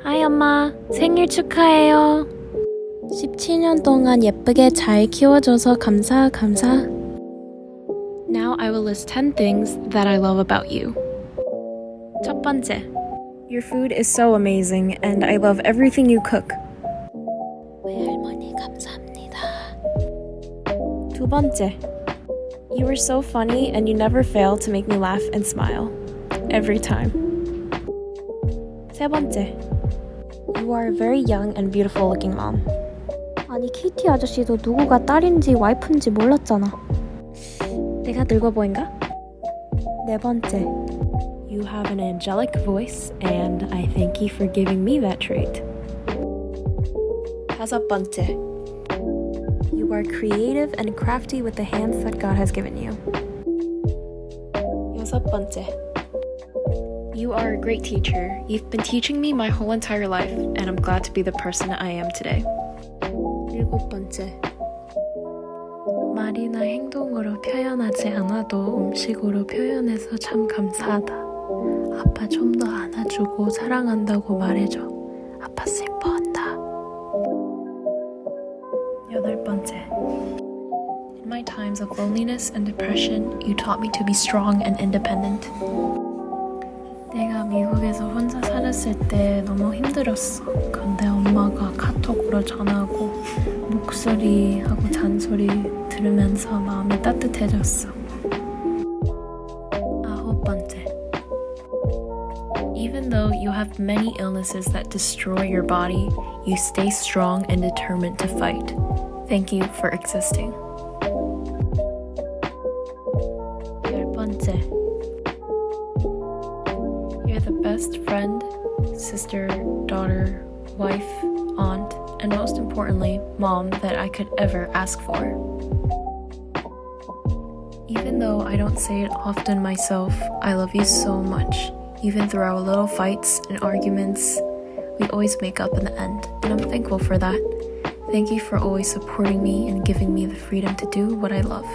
하이 엄마, 생일 축하해요. 17년 동안 예쁘게 잘 키워줘서 감사, 감사. Now I will list 10 things that I love about you. 첫 번째, Your food is so amazing, and I love everything you cook. 외할머니 감사합니다. 두 번째, You are so funny, and you never fail to make me laugh and smile. Every time. 세 번째, You are a very young and beautiful looking mom. 아니 키티 아저씨도 누구가 딸인지 와이프인지 몰랐잖아. 내가 늙어 보인가? 네 번째, You have an angelic voice, and I thank you for giving me that trait. 다섯 번째, You are creative and crafty with the hands that God has given you. 여섯 번째, You are a great teacher. You've been teaching me my whole entire life, and I'm glad to be the person I am today. 일곱 번째, 말이나 행동으로 표현하지 않아도 음식으로 표현해서 참 감사하다. 아빠 좀 더 안아주고 사랑한다고 말해줘. 아빠 슬퍼한다. 여덟 번째. In my times of loneliness and depression, you taught me to be strong and independent. 내가 미국에서 혼자 살았을 때 너무 힘들었어. 근데 엄마가 카톡으로 전화하고 목소리하고 잔소리 들으면서 마음이 따뜻해졌어. 아홉 번째. Even though you have many illnesses that destroy your body, you stay strong and determined to fight. Thank you for existing. 열 번째. The best friend, sister, daughter, wife, aunt, and most importantly, mom that I could ever ask for. Even though I don't say it often myself, I love you so much. Even through our little fights and arguments, we always make up in the end, and I'm thankful for that. Thank you for always supporting me and giving me the freedom to do what I love.